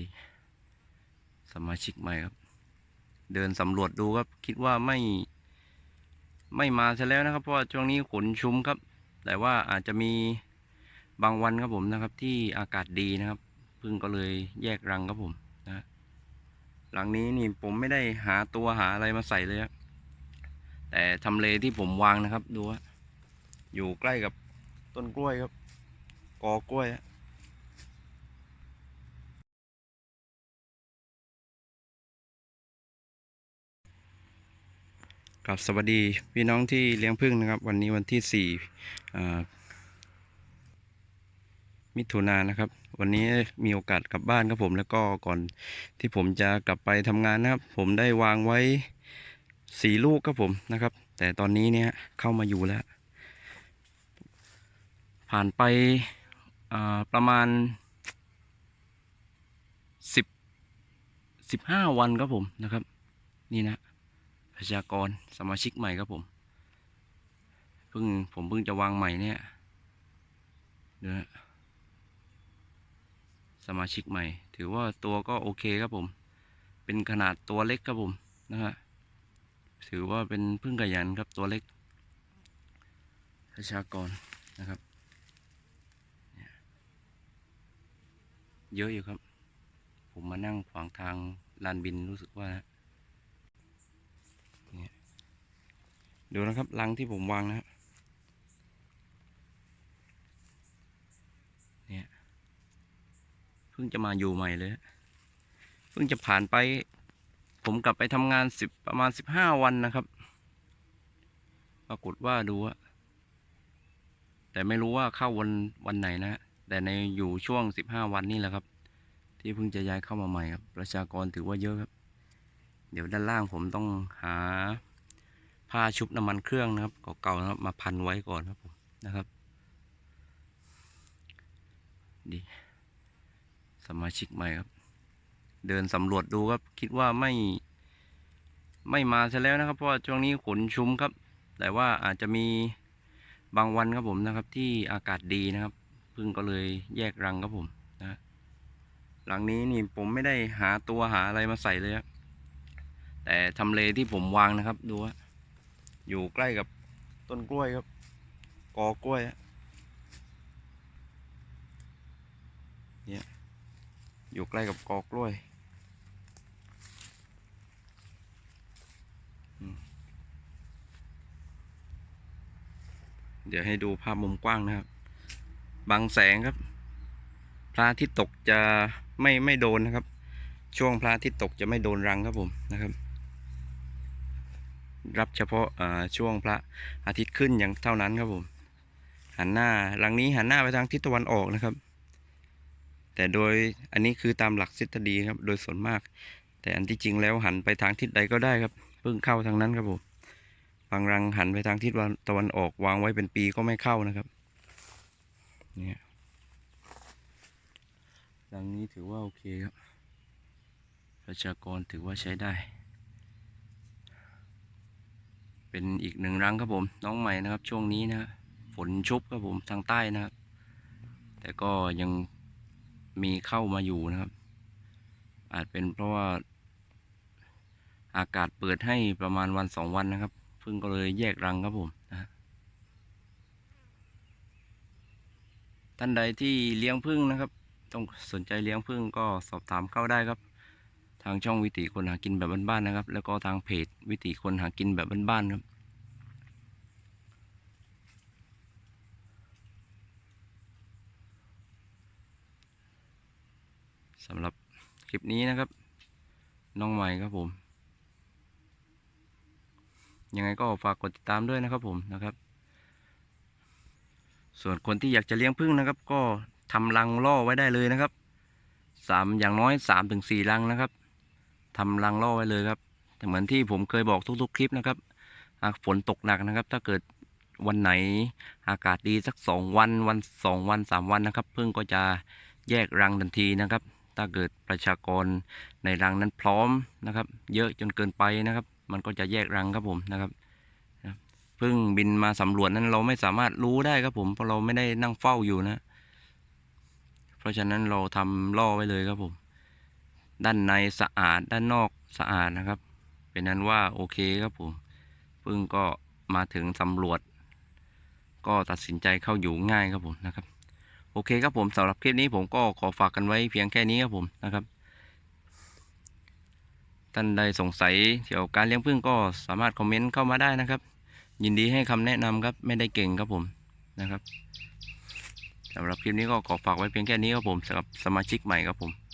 ดี สมาชิกใหม่ครับ เดินสำรวจดูครับ คิดว่าไม่ ไม่มาซะแล้วนะครับ เพราะว่าช่วงนี้ขนชุมครับ แต่ว่าอาจจะมีบางวันครับผมนะครับ ที่อากาศดีนะครับพึ่งก็เลยแยกรังครับผมนะหลังนี้นี่ผมไม่ได้หาตัวหาอะไรมาใส่เลยครับแต่ทำเลที่ผมวางนะครับ ดูว่าอยู่ใกล้กับต้นกล้วยครับ กอกล้วย กับสวัสดีพี่น้องที่เลี้ยงพึ่งนะครับ วันนี้วันที่สี่มิถุนายนนะครับ วันนี้มีโอกาสกลับบ้านครับผมแล้วก็ก่อนที่ผมจะกลับไปทำงานนะครับ ผมได้วางไว้สี่ลูกครับผมนะครับ แต่ตอนนี้เนี่ยเข้ามาอยู่แล้ว ผ่านไปประมาณสิบสิบห้าวันครับผมนะครับ นี่นะ ประชากรสมาชิกใหม่ครับผมเพิ่งผมเพิ่งจะวางใหม่เนี่ยเดี๋ยวนะสมาชิกใหม่ ถือว่าตัวก็โอเคครับผม เป็นขนาดตัวเล็กครับผมนะฮะถือว่าเป็นพึ่งขยันครับตัวเล็กประชากรนะครับ เยอะอยู่ครับ ผมมานั่งขวางทางลานบินรู้สึกว่านี่ย ดูนะครับรังที่ผมวางนะเนี่ยเพิ่งจะมาอยู่ใหม่เลย เพิ่งจะผ่านไป ผมกลับไปทำงานสิบประมาณสิบห้าวันนะครับ ปรากฏว่าดูอะแต่ไม่รู้ว่าเข้าวันวันไหนนะ แต่ในอยู่ช่วงสิบห้าวันนี่แหละครับ ที่เพิ่งจะย้ายเข้ามาใหม่ครับ ประชากรถือว่าเยอะครับ เดี๋ยวด้านล่างผมต้องหา ผ้าชุบน้ำมันเครื่องนะครับเก่าๆนะครับมาพันไว้ก่อนครับผมนะครับดีสมาชิกใหม่ครับ เดินสำรวจดูครับ คิดว่าไม่ ไม่มาซะแล้วนะครับ เพราะว่าช่วงนี้ขนชุมครับ แต่ว่าอาจจะมีบางวันครับผมนะครับ ที่อากาศดีนะครับพึ่งก็เลยแยกรังครับผมนะหลังนี้นี่ผมไม่ได้หาตัวหาอะไรมาใส่เลยครับแต่ทำเลที่ผมวางนะครับ ดูว่า อยู่ใกล้กับต้นกล้วยครับ กอกล้วยอะเนี่ยอยู่ใกล้กับกอกล้วยเดี๋ยวให้ดูภาพมุมกว้างนะครับบังแสงครับ พระอาทิตย์ตกจะไม่ไม่โดนนะครับ ช่วงพระอาทิตย์ตกจะไม่โดนรังครับผมนะครับ รับเฉพาะช่วงพระอาทิตย์ขึ้นอย่างเท่านั้นครับผม หันหน้ารังนี้หันหน้าไปทางทิศตะวันออกนะครับ แต่โดยอันนี้คือตามหลักทฤษฎีครับ โดยส่วนมาก แต่อันที่จริงแล้วหันไปทางทิศใดก็ได้ครับ เพิ่งเข้าทางนั้นครับผมบางรังหันไปทางทิศตะวันออกวางไว้เป็นปีก็ไม่เข้านะครับ เนี่ยรังนี้ถือว่าโอเคครับ ประชากรถือว่าใช้ได้ เป็นอีกหนึ่งรังครับผม น้องใหม่นะครับ ช่วงนี้นะฝนชุบครับผมทางใต้นะครับ แต่ก็ยังมีเข้ามาอยู่นะครับ อาจเป็นเพราะว่าอากาศเปิดให้ประมาณวันสองวันนะครับพึ่งก็เลยแยกรังครับผมนะฮะท่านใดที่เลี้ยงพึ่งนะครับ ต้องสนใจเลี้ยงพึ่งก็สอบถามเข้าได้ครับ ทางช่องวิถีคนหากินแบบบ้านๆนะครับ แล้วก็ทางเพจวิถีคนหากินแบบบ้านๆครับสำหรับคลิปนี้นะครับ น้องใหม่ครับผม ยังไงก็ฝากกดติดตามด้วยนะครับผมนะครับ ส่วนคนที่อยากจะเลี้ยงพึ่งนะครับ ก็ทำรังล่อไว้ได้เลยนะครับสามอย่างน้อยสามถึงสี่รังนะครับ ทำรังล่อไว้เลยครับแต่เหมือนที่ผมเคยบอกทุกๆ คลิปนะครับหากฝนตกหนักนะครับ ถ้าเกิดวันไหนอากาศดีสักสองวันวันสองวันสามวันนะครับพึ่งก็จะแยกรังทันทีนะครับ ถ้าเกิดประชากรในรังนั้นพร้อมนะครับ เยอะจนเกินไปนะครับ มันก็จะแยกรังครับผมนะครับพึ่งบินมาสำรวจนั้นเราไม่สามารถรู้ได้ครับผมเพราะเราไม่ได้นั่งเฝ้าอยู่นะ เพราะฉะนั้นเราทำล่อไว้เลยครับผม ด้านในสะอาดด้านนอกสะอาดนะครับ เป็นนั้นว่าโอเคครับผมพึ่งก็มาถึงสำรวจ ก็ตัดสินใจเข้าอยู่ง่ายครับผมนะครับ โอเคครับผมสำหรับคลิปนี้ผมก็ขอฝากกันไว้เพียงแค่นี้ครับผมนะครับท่านใดสงสัยเกี่ยวกับการเลี้ยงผึ้งก็สามารถคอมเมนต์เข้ามาได้นะครับ ยินดีให้คำแนะนำครับไม่ได้เก่งครับผมนะครับสำหรับคลิปนี้ก็ขอฝากไว้เพียงแค่นี้ครับผมสำหรับสมาชิกใหม่ครับผม